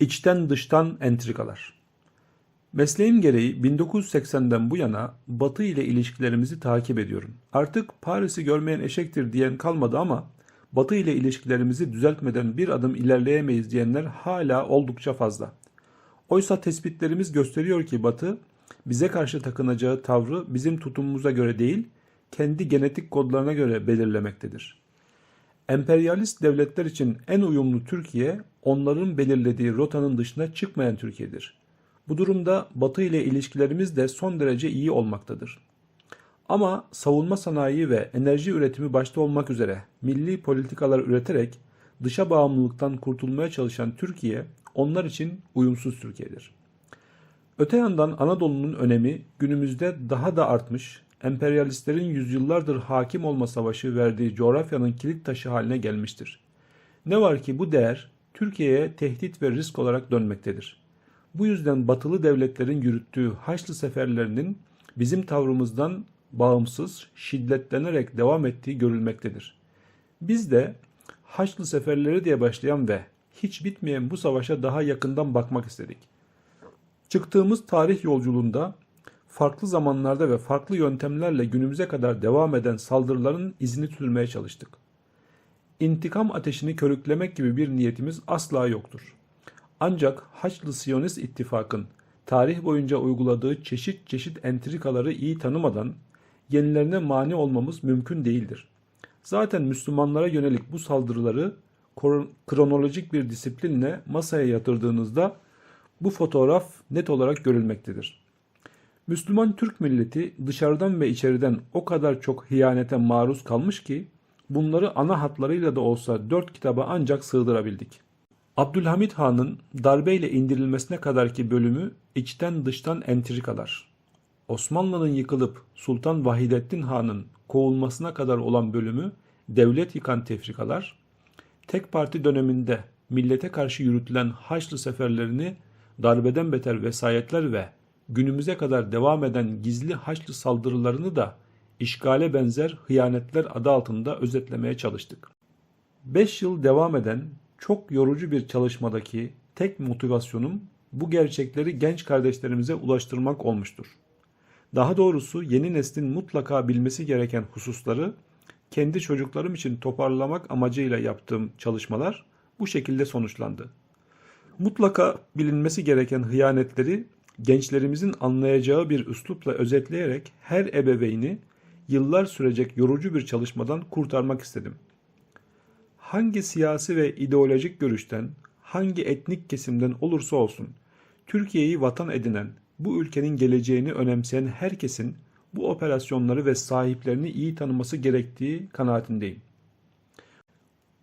İçten dıştan entrikalar. Mesleğim gereği 1980'den bu yana Batı ile ilişkilerimizi takip ediyorum. Artık Paris'i görmeyen eşektir diyen kalmadı ama Batı ile ilişkilerimizi düzeltmeden bir adım ilerleyemeyiz diyenler hala oldukça fazla. Oysa tespitlerimiz gösteriyor ki Batı bize karşı takınacağı tavrı bizim tutumumuza göre değil, kendi genetik kodlarına göre belirlemektedir. Emperyalist devletler için en uyumlu Türkiye, onların belirlediği rotanın dışına çıkmayan Türkiye'dir. Bu durumda Batı ile ilişkilerimiz de son derece iyi olmaktadır. Ama savunma sanayi ve enerji üretimi başta olmak üzere milli politikalar üreterek dışa bağımlılıktan kurtulmaya çalışan Türkiye, onlar için uyumsuz Türkiye'dir. Öte yandan Anadolu'nun önemi günümüzde daha da artmış, emperyalistlerin yüzyıllardır hakim olma savaşı verdiği coğrafyanın kilit taşı haline gelmiştir. Ne var ki bu değer Türkiye'ye tehdit ve risk olarak dönmektedir. Bu yüzden batılı devletlerin yürüttüğü Haçlı seferlerinin bizim tavrımızdan bağımsız, şiddetlenerek devam ettiği görülmektedir. Biz de Haçlı seferleri diye başlayan ve hiç bitmeyen bu savaşa daha yakından bakmak istedik. Çıktığımız tarih yolculuğunda farklı zamanlarda ve farklı yöntemlerle günümüze kadar devam eden saldırıların izini sürmeye çalıştık. İntikam ateşini körüklemek gibi bir niyetimiz asla yoktur. Ancak Haçlı Siyonist ittifakın tarih boyunca uyguladığı çeşit çeşit entrikaları iyi tanımadan yenilerine mani olmamız mümkün değildir. Zaten Müslümanlara yönelik bu saldırıları kronolojik bir disiplinle masaya yatırdığınızda bu fotoğraf net olarak görülmektedir. Müslüman Türk milleti dışarıdan ve içeriden o kadar çok hıyanete maruz kalmış ki bunları ana hatlarıyla da olsa dört kitaba ancak sığdırabildik. Abdülhamit Han'ın darbeyle indirilmesine kadarki bölümü içten dıştan entrikalar. Osmanlı'nın yıkılıp Sultan Vahidettin Han'ın kovulmasına kadar olan bölümü devlet yıkan tefrikalar, tek parti döneminde millete karşı yürütülen Haçlı seferlerini darbeden beter vesayetler ve günümüze kadar devam eden gizli Haçlı saldırılarını da işgale benzer hıyanetler adı altında özetlemeye çalıştık. 5 yıl devam eden çok yorucu bir çalışmadaki tek motivasyonum bu gerçekleri genç kardeşlerimize ulaştırmak olmuştur. Daha doğrusu yeni neslin mutlaka bilmesi gereken hususları kendi çocuklarım için toparlamak amacıyla yaptığım çalışmalar bu şekilde sonuçlandı. Mutlaka bilinmesi gereken hıyanetleri gençlerimizin anlayacağı bir üslupla özetleyerek her ebeveyni yıllar sürecek yorucu bir çalışmadan kurtarmak istedim. Hangi siyasi ve ideolojik görüşten, hangi etnik kesimden olursa olsun Türkiye'yi vatan edinen, bu ülkenin geleceğini önemseyen herkesin bu operasyonları ve sahiplerini iyi tanıması gerektiği kanaatindeyim.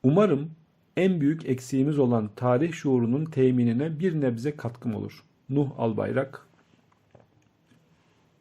Umarım en büyük eksiğimiz olan tarih şuurunun teminine bir nebze katkım olur. Nuh Albayrak